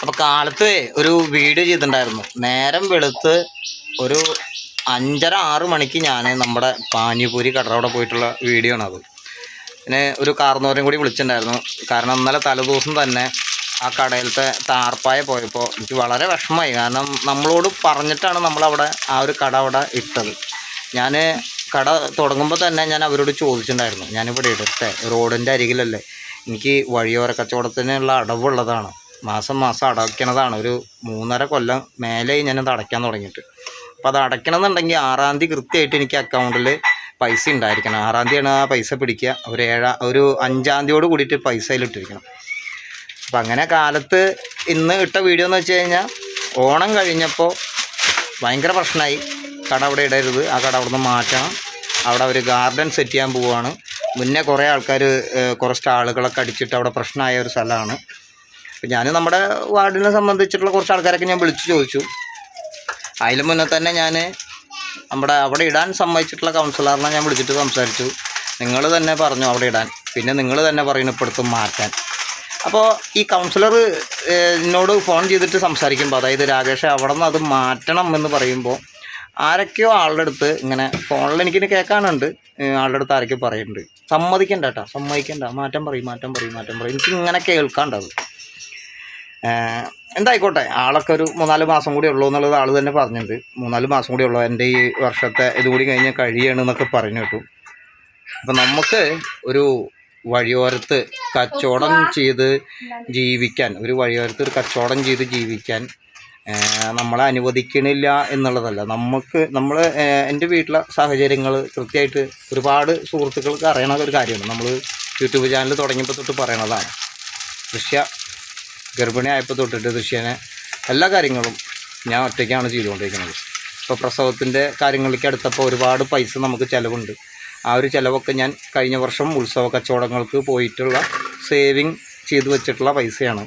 അപ്പോൾ കാലത്ത് ഒരു വീഡിയോ ചെയ്തിട്ടുണ്ടായിരുന്നു. നേരം വെളുത്ത് ഒരു അഞ്ചര ആറ് മണിക്ക് ഞാൻ നമ്മുടെ പാനിപൂരി കടറവിടെ പോയിട്ടുള്ള വീഡിയോ ആണത് പിന്നെ ഒരു കാർന്നോരും കൂടി വിളിച്ചിട്ടുണ്ടായിരുന്നു. കാരണം ഇന്നലെ തലേദിവസം തന്നെ ആ കടയിലത്തെ താർപ്പായ പോയപ്പോൾ എനിക്ക് വളരെ വിഷമമായി. കാരണം നമ്മളോട് പറഞ്ഞിട്ടാണ് നമ്മളവിടെ ആ ഒരു കട അവിടെ ഇട്ടത്. ഞാൻ കട തുടങ്ങുമ്പോൾ തന്നെ ഞാൻ അവരോട് ചോദിച്ചിട്ടുണ്ടായിരുന്നു. ഞാനിവിടെ ഇടത്തെ റോഡിന്റെ അരികിലല്ലേ. എനിക്ക് വഴിയോര കച്ചവടത്തിനുള്ള അടവുള്ളതാണ്. മാസം മാസം അടയ്ക്കണതാണ്. ഒരു മൂന്നര കൊല്ലം മേലെ ഞാനത് അടയ്ക്കാൻ തുടങ്ങിയിട്ട്. അപ്പോൾ അത് അടയ്ക്കണമെന്നുണ്ടെങ്കിൽ ആറാം തീയതി കൃത്യമായിട്ട് എനിക്ക് അക്കൗണ്ടിൽ പൈസ ഉണ്ടായിരിക്കണം. ആറാം തീയതിയാണ് ആ പൈസ പിടിക്കുക. ഒരു ഏഴാ ഒരു അഞ്ചാം തീയതിയോട് കൂടിയിട്ട് പൈസ അതിലിട്ടിരിക്കണം അപ്പം അങ്ങനെ കാലത്ത് ഇന്ന് ഇട്ട വീഡിയോ എന്ന് വെച്ച് കഴിഞ്ഞാൽ ഓണം കഴിഞ്ഞപ്പോൾ ഭയങ്കര പ്രശ്നമായി. കട അവിടെ ഇടരുത്. ആ കട അവിടെ നിന്ന് മാറ്റണം. അവിടെ ഒരു ഗാർഡൻ സെറ്റ് ചെയ്യാൻ പോവുകയാണ് മുന്നേ കുറേ ആൾക്കാർ കുറേ ആളുകളൊക്കെ അടിച്ചിട്ട് അവിടെ പ്രശ്നമായ ഒരു സ്ഥലമാണ്. അപ്പം ഞാൻ നമ്മുടെ വാർഡിനെ സംബന്ധിച്ചിട്ടുള്ള കുറച്ച് ആൾക്കാരൊക്കെ ഞാൻ വിളിച്ചു ചോദിച്ചു. അതിന് മുന്നേ തന്നെ ഞാൻ നമ്മുടെ അവിടെ ഇടാൻ സമ്മതിച്ചിട്ടുള്ള കൗൺസിലറിനെ ഞാൻ വിളിച്ചിട്ട് സംസാരിച്ചു. നിങ്ങൾ തന്നെ പറഞ്ഞു അവിടെ ഇടാൻ. പിന്നെ നിങ്ങൾ തന്നെ പറയുന്നു ഇപ്പോഴത്തും മാറ്റാൻ. അപ്പോൾ ഈ കൗൺസിലർ എന്നോട് ഫോൺ ചെയ്തിട്ട് സംസാരിക്കുമ്പോൾ അതായത് രാകേഷ് അവിടെ നിന്ന് അത് മാറ്റണം എന്ന് പറയുമ്പോൾ ആരൊക്കെയോ ആളുടെ അടുത്ത് ഇങ്ങനെ ഫോണിൽ എനിക്കിന് കേൾക്കാനുണ്ട്. ആളുടെ അടുത്ത് ആരൊക്കെയോ പറയുന്നുണ്ട്. സമ്മതിക്കണ്ട കേട്ടോ. സമ്മതിക്കണ്ട. മാറ്റം പറയും മാറ്റം പറയും മാറ്റം പറയും. എനിക്ക് ഇങ്ങനെ കേൾക്കാണ്ടത് എന്തായിക്കോട്ടെ ആളൊക്കെ ഒരു മൂന്നാൽ മാസം കൂടി ഉള്ളൂ എന്നുള്ളത് ആൾ തന്നെ പറഞ്ഞിട്ടുണ്ട്. മൂന്നാൽ മാസം കൂടി ഉള്ളൂ എന്റെ ഈ വർഷത്തെ ഇതുകൂടി കഴിഞ്ഞാൽ കഴിയാണ് എന്നൊക്കെ പറഞ്ഞു കേട്ടു. അപ്പം നമുക്ക് ഒരു വഴിയോരത്ത് കച്ചവടം ചെയ്ത് ജീവിക്കാൻ ഒരു വഴിയോരത്ത് ഒരു കച്ചവടം ചെയ്ത് ജീവിക്കാൻ നമ്മളെ അനുവദിക്കണില്ല എന്നുള്ളതല്ല. നമുക്ക് നമ്മൾ എന്റെ വീട്ടിലെ സാഹചര്യങ്ങൾ കൃത്യമായിട്ട് ഒരുപാട് സുഹൃത്തുക്കൾക്ക് അറിയണ ഒരു കാര്യമാണ്. നമ്മൾ യൂട്യൂബ് ചാനൽ തുടങ്ങിയപ്പോൾ തൊട്ട് പറയണതാണ്. ദൃശ്യ ഗർഭിണി ആയപ്പോൾ തൊട്ടിട്ട് ദൃശ്യനെ എല്ലാ കാര്യങ്ങളും ഞാൻ ഒറ്റയ്ക്കാണ് ചെയ്തുകൊണ്ടിരിക്കുന്നത്. ഇപ്പോൾ പ്രസവത്തിന്റെ കാര്യങ്ങളിലേക്ക് അടുത്തപ്പോൾ ഒരുപാട് പൈസ നമുക്ക് ചിലവുണ്ട്. ആ ഒരു ചിലവൊക്കെ ഞാൻ കഴിഞ്ഞ വർഷം ഉത്സവ കച്ചവടങ്ങൾക്ക് പോയിട്ടുള്ള സേവിങ് ചെയ്തു വെച്ചിട്ടുള്ള പൈസയാണ്.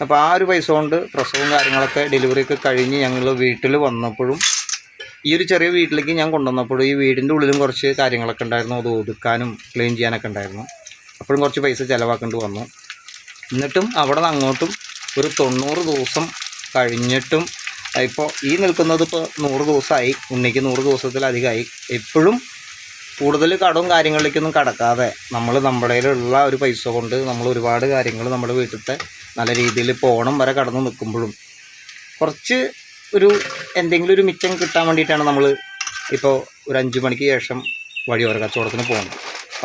അപ്പോൾ ആ ഒരു പൈസ കൊണ്ട് പ്രസവവും കാര്യങ്ങളൊക്കെ ഡെലിവറി ഒക്കെ കഴിഞ്ഞ് ഞങ്ങൾ വീട്ടിൽ വന്നപ്പോഴും ഈ ഒരു ചെറിയ വീട്ടിലേക്ക് ഞാൻ കൊണ്ടുവന്നപ്പോഴും ഈ വീടിന്റെ ഉള്ളിലും കുറച്ച് കാര്യങ്ങളൊക്കെ ഉണ്ടായിരുന്നു. അത് ഒതുക്കാനും ക്ലീൻ ചെയ്യാനൊക്കെ ഉണ്ടായിരുന്നു. അപ്പോഴും കുറച്ച് പൈസ ചിലവാക്കേണ്ടി വന്നു. എന്നിട്ടും അവിടെ നിന്ന് അങ്ങോട്ടും ഒരു തൊണ്ണൂറ് ദിവസം കഴിഞ്ഞിട്ടും ഇപ്പോൾ ഈ നിൽക്കുന്നത് ഇപ്പോൾ നൂറ് ദിവസമായി ഉണ്ണിക്ക് നൂറ് ദിവസത്തിലധികമായി. എപ്പോഴും കൂടുതൽ കടവും കാര്യങ്ങളിലേക്കൊന്നും കടക്കാതെ നമ്മൾ നമ്മുടെ കയ്യിലുള്ള ഒരു പൈസ കൊണ്ട് നമ്മൾ ഒരുപാട് കാര്യങ്ങൾ നമ്മുടെ വീട്ടിലത്തെ നല്ല രീതിയിൽ ഓണം വരെ കടന്നു നിൽക്കുമ്പോഴും കുറച്ച് ഒരു എന്തെങ്കിലും ഒരു മിച്ചം കിട്ടാൻ വേണ്ടിയിട്ടാണ് നമ്മൾ ഇപ്പോൾ ഒരു അഞ്ച് മണിക്ക് ശേഷം വഴിയോര കച്ചവടത്തിന് പോകുന്നത്.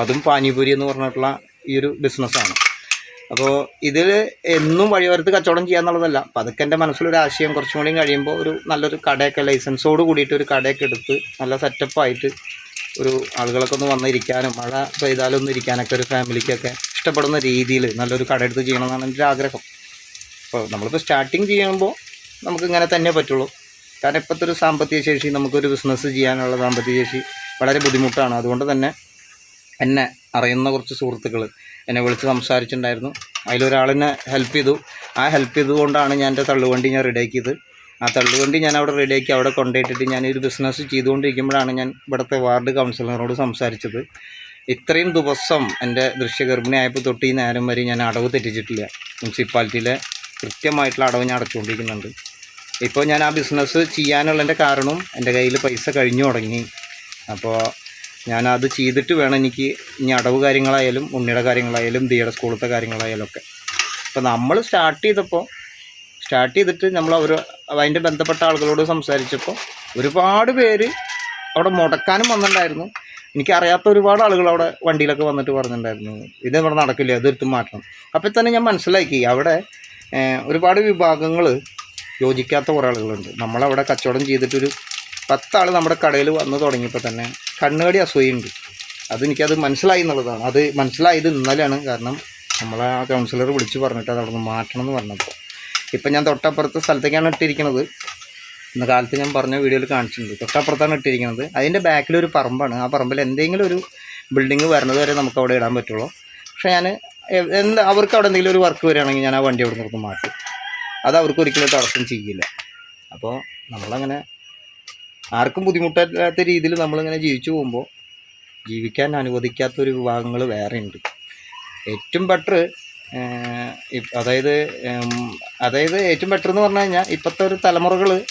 അതും പാനിപൂരി എന്ന് പറഞ്ഞിട്ടുള്ള ഈ ഒരു ബിസിനസ്സാണ് അപ്പോൾ ഇതിൽ എന്നും വഴിയോരത്ത് കച്ചവടം ചെയ്യാന്നുള്ളതല്ല അപ്പോൾ അതൊക്കെ എന്റെ മനസ്സിലൊരു ആശയം കുറച്ചും കൂടി കഴിയുമ്പോൾ ഒരു നല്ലൊരു കടയൊക്കെ ലൈസൻസോട് കൂടിയിട്ട് ഒരു കടയൊക്കെ എടുത്ത് നല്ല സെറ്റപ്പായിട്ട് ഒരു ആളുകളൊക്കെ ഒന്ന് വന്നിരിക്കാനും മഴ പെയ്താലൊന്നും ഇരിക്കാനൊക്കെ ഒരു ഫാമിലിക്കൊക്കെ ഇഷ്ടപ്പെടുന്ന രീതിയിൽ നല്ലൊരു കട എടുത്ത് ചെയ്യണമെന്നാണ് എന്റെ ആഗ്രഹം. അപ്പോൾ നമ്മളിപ്പോൾ സ്റ്റാർട്ടിങ് ചെയ്യുമ്പോൾ നമുക്ക് ഇങ്ങനെ തന്നെ പറ്റുള്ളൂ. കാരണം ഇപ്പോഴത്തെ ഒരു സാമ്പത്തിക ശേഷി നമുക്കൊരു ബിസിനസ് ചെയ്യാനുള്ള സാമ്പത്തിക ശേഷി വളരെ ബുദ്ധിമുട്ടാണ്. അതുകൊണ്ട് തന്നെ എന്നെ അറിയുന്ന കുറച്ച് സുഹൃത്തുക്കൾ എന്നെ വിളിച്ച് സംസാരിച്ചിട്ടുണ്ടായിരുന്നു. അതിലൊരാളെന്നെ ഹെൽപ്പ് ചെയ്തു. ആ ഹെൽപ്പ് ചെയ്തുകൊണ്ടാണ് ഞാൻ എന്റെ തള്ളുവണ്ടി ഞാൻ റെഡിയാക്കിയത് ആ തള്ളുവണ്ടി ഞാൻ അവിടെ റെഡിയാക്കി അവിടെ കൊണ്ടുപോയിട്ടിട്ട് ഒരു ബിസിനസ് ചെയ്തുകൊണ്ടിരിക്കുമ്പോഴാണ് ഞാൻ ഇവിടുത്തെ വാർഡ് കൗൺസിലറിനോട് സംസാരിച്ചത്. ഇത്രയും ദിവസം എന്റെ ദൃശ്യഗർഭിണി ആയപ്പോൾ തൊട്ട് ഈ നേരം വരെ ഞാൻ അടവ് തെറ്റിച്ചിട്ടില്ല. മുനിസിപ്പാലിറ്റിയിലെ കൃത്യമായിട്ടുള്ള അടവ് ഞാൻ അടച്ചുകൊണ്ടിരിക്കുന്നുണ്ട്. ഇപ്പോൾ ഞാൻ ആ ബിസിനസ് ചെയ്യാനുള്ളതിന്റെ കാരണവും എന്റെ കയ്യിൽ പൈസ കഴിഞ്ഞു തുടങ്ങി. അപ്പോൾ ഞാനത് ചെയ്തിട്ട് വേണം എനിക്ക് ഇനി അടവ് കാര്യങ്ങളായാലും ഉണ്ണിയുടെ കാര്യങ്ങളായാലും ദിയുടെ സ്കൂളത്തെ കാര്യങ്ങളായാലും ഒക്കെ. അപ്പോൾ നമ്മൾ സ്റ്റാർട്ട് ചെയ്തപ്പോൾ സ്റ്റാർട്ട് ചെയ്തിട്ട് നമ്മൾ അവർ അതിന്റെ ബന്ധപ്പെട്ട ആളുകളോട് സംസാരിച്ചപ്പോൾ ഒരുപാട് പേര് അവിടെ മുടക്കാനും വന്നിട്ടുണ്ടായിരുന്നു. എനിക്കറിയാത്ത ഒരുപാട് ആളുകൾ അവിടെ വണ്ടിയിലൊക്കെ വന്നിട്ട് പറഞ്ഞിട്ടുണ്ടായിരുന്നു. ഇത് നടക്കില്ല അത് മാറ്റണം. അപ്പോൾ തന്നെ ഞാൻ മനസ്സിലാക്കി അവിടെ ഒരുപാട് വിഭാഗങ്ങൾ യോജിക്കാത്ത കുറേ ആളുകളുണ്ട്. നമ്മളവിടെ കച്ചവടം ചെയ്തിട്ടൊരു പത്താൾ നമ്മുടെ കടയിൽ വന്ന് തുടങ്ങിയപ്പോൾ തന്നെ കണ്ണുകടി അസൂയുണ്ട്. അതെനിക്കത് മനസ്സിലായി എന്നുള്ളതാണ്. അത് മനസ്സിലായത് ഇന്നലെയാണ്. കാരണം നമ്മളെ ആ കൗൺസിലർ വിളിച്ച് പറഞ്ഞിട്ട് അത് അവിടെ നിന്ന് മാറ്റണം എന്ന് പറഞ്ഞപ്പോൾ ഇപ്പം ഞാൻ തൊട്ടപ്പുറത്തെ സ്ഥലത്തേക്കാണ് ഇട്ടിരിക്കുന്നത് ഇന്ന് കാലത്ത് ഞാൻ പറഞ്ഞ വീഡിയോയിൽ കാണിച്ചിട്ടുണ്ട്. തൊട്ടപ്പുറത്താണ് ഇട്ടിരിക്കുന്നത് അതിന്റെ ബാക്കിലൊരു പറമ്പാണ്. ആ പറമ്പിൽ എന്തെങ്കിലും ഒരു ബിൽഡിങ് വരുന്നത് വരെ നമുക്ക് അവിടെ ഇടാൻ പറ്റുള്ളൂ. പക്ഷേ ഞാൻ എന്ത് അവർക്ക് അവിടെ എന്തെങ്കിലും ഒരു വർക്ക് വരികയാണെങ്കിൽ ഞാൻ ആ വണ്ടി അവിടെ നിന്ന് മാറ്റും. അത് അവർക്ക് ഒരിക്കലും തടസ്സം ചെയ്യില്ല. അപ്പോൾ നമ്മളങ്ങനെ ആർക്കും ബുദ്ധിമുട്ടില്ലാത്ത രീതിയിൽ നമ്മളിങ്ങനെ ജീവിച്ചു പോകുമ്പോൾ ജീവിക്കാൻ അനുവദിക്കാത്ത ഒരു വിഭാഗങ്ങൾ വേറെ ഉണ്ട്. ഏറ്റവും ബെറ്റർ അതായത് അതായത് ഏറ്റവും ബെറ്റർ എന്ന് പറഞ്ഞു കഴിഞ്ഞാൽ ഇപ്പോഴത്തെ ഒരു തലമുറകൾ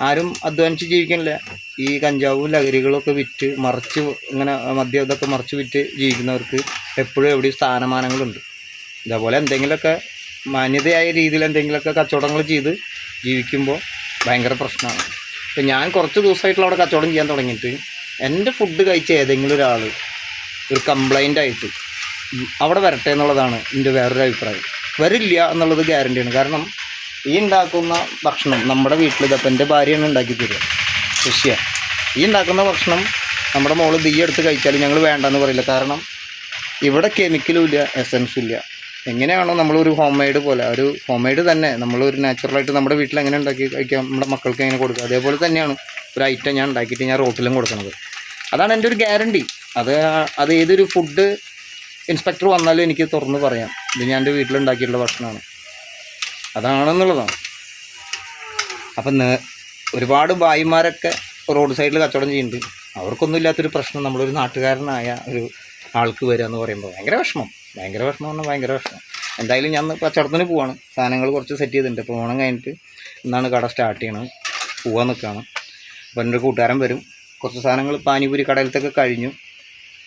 ആരും അധ്വാനിച്ച് ജീവിക്കണില്ല. ഈ കഞ്ചാവും ലഹരികളൊക്കെ വിറ്റ് മറിച്ച് ഇങ്ങനെ മദ്യം ഇതൊക്കെ മറിച്ച് വിറ്റ് ജീവിക്കുന്നവർക്ക് എപ്പോഴും എവിടെയും സ്ഥാനമാനങ്ങളുണ്ട്. ഇതേപോലെ എന്തെങ്കിലുമൊക്കെ മാന്യതയായ രീതിയിൽ എന്തെങ്കിലുമൊക്കെ കച്ചവടങ്ങൾ ചെയ്ത് ജീവിക്കുമ്പോൾ ഭയങ്കര പ്രശ്നമാണ്. ഇപ്പം ഞാൻ കുറച്ച് ദിവസമായിട്ടുള്ള അവിടെ കച്ചവടം ചെയ്യാൻ തുടങ്ങിയിട്ട് എന്റെ ഫുഡ് കഴിച്ച ഏതെങ്കിലും ഒരാൾ ഒരു കംപ്ലൈന്റ് ആയിട്ട് അവിടെ വരട്ടെ എന്നുള്ളതാണ് എന്റെ വേറൊരു അഭിപ്രായം. വരില്ല എന്നുള്ളത് ഗ്യാരണ്ടിയാണ് കാരണം ഈ ഉണ്ടാക്കുന്ന ഭക്ഷണം നമ്മുടെ വീട്ടിൽ ഇതപ്പം എന്റെ ഭാര്യയാണ് ഉണ്ടാക്കി തരിക. കൃഷിയാണ് ഈ ഉണ്ടാക്കുന്ന ഭക്ഷണം നമ്മുടെ മോൾ തീ എടുത്ത് കഴിച്ചാൽ ഞങ്ങൾ വേണ്ടെന്ന് പറയില്ല. കാരണം ഇവിടെ കെമിക്കലും ഇല്ല എസൻസും ഇല്ല. എങ്ങനെയാണോ നമ്മളൊരു ഹോം മെയ്ഡ് പോലെ ഒരു ഹോം മെയ്ഡ് തന്നെ. നമ്മളൊരു നാച്ചുറലായിട്ട് നമ്മുടെ വീട്ടിൽ എങ്ങനെ ഉണ്ടാക്കി കഴിക്കാം നമ്മുടെ മക്കൾക്ക് എങ്ങനെ കൊടുക്കുക അതേപോലെ തന്നെയാണ് ഒരു ഐറ്റം ഞാൻ ഉണ്ടാക്കിയിട്ട് ഞാൻ റോട്ടിലും കൊടുക്കുന്നത്. അതാണ് എന്റെ ഒരു ഗ്യാരണ്ടി അത് അത് ഏതൊരു ഫുഡ് ഇൻസ്പെക്ടർ വന്നാലും എനിക്ക് തുറന്ന് പറയാം ഇത് ഞാൻ എന്റെ വീട്ടിലുണ്ടാക്കിയിട്ടുള്ള ഭക്ഷണമാണ്. അതാണെന്നുള്ളതാണ്. അപ്പം ഒരുപാട് ഭായിമാരൊക്കെ റോഡ് സൈഡിൽ കച്ചവടം ചെയ്യുന്നുണ്ട്. അവർക്കൊന്നും ഇല്ലാത്തൊരു പ്രശ്നം നമ്മളൊരു നാട്ടുകാരനായ ഒരു ആൾക്ക് വരിക എന്ന് പറയുമ്പോൾ ഭയങ്കര വിഷമം. ഭയങ്കര വിഷമം പറഞ്ഞാൽ ഭയങ്കര വിഷമം. എന്തായാലും ഞാൻ കച്ചവടത്തിന് പോവാണ്. സാധനങ്ങൾ കുറച്ച് സെറ്റ് ചെയ്തിട്ടുണ്ട്. അപ്പോൾ ഓണം കഴിഞ്ഞിട്ട് ഇന്നാണ് കട സ്റ്റാർട്ട് ചെയ്യണത്. പോവാൻ നിൽക്കുകയാണ് അപ്പോൾ എന്റെ കൂട്ടുകാരൻ വരും. കുറച്ച് സാധനങ്ങൾ പാനിപൂരി കടയിലത്തൊക്കെ കഴിഞ്ഞു.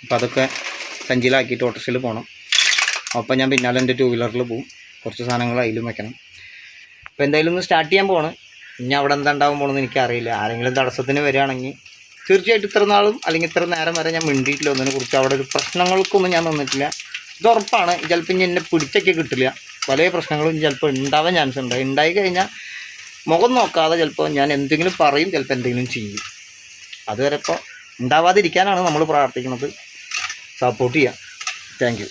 അപ്പോൾ അതൊക്കെ സഞ്ചിയിലാക്കിയിട്ട് ഓട്ടോറിക്ഷയിൽ പോകണം അപ്പം ഞാൻ പിന്നാലെ എന്റെ ടൂ വീലറിൽ പോവും. കുറച്ച് സാധനങ്ങൾ അതിലും വെക്കണം. അപ്പോൾ എന്തായാലും ഒന്ന് സ്റ്റാർട്ട് ചെയ്യാൻ പോവാണ്. ഇനി അവിടെ എന്താ ഉണ്ടാവാൻ പോകണമെന്ന് എനിക്കറിയില്ല. ആരെങ്കിലും തടസ്സത്തിന് വരികയാണെങ്കിൽ തീർച്ചയായിട്ടും ഇത്ര നാളും അല്ലെങ്കിൽ ഇത്ര നേരം വരെ ഞാൻ മിണ്ടിയിട്ടില്ല. ഒന്നിനെ കുറിച്ച് അവിടെ ഒരു പ്രശ്നങ്ങൾക്കൊന്നും ഞാൻ നിന്നിട്ടില്ല. ഇത് ഉറപ്പാണ് ചിലപ്പോൾ ഇനി എന്നെ പിടിച്ചൊക്കെ കിട്ടില്ല. പല പ്രശ്നങ്ങളും ചിലപ്പോൾ ഉണ്ടാവാൻ ചാൻസ് ഉണ്ട്. ഉണ്ടായി കഴിഞ്ഞാൽ മുഖം നോക്കാതെ ചിലപ്പോൾ ഞാൻ എന്തെങ്കിലും പറയും ചിലപ്പോൾ എന്തെങ്കിലും ചെയ്യും. അതുവരെ ഇപ്പോൾ ഉണ്ടാവാതിരിക്കാനാണ് നമ്മൾ പ്രാർത്ഥിക്കുന്നത്. സപ്പോർട്ട് ചെയ്യാം. താങ്ക്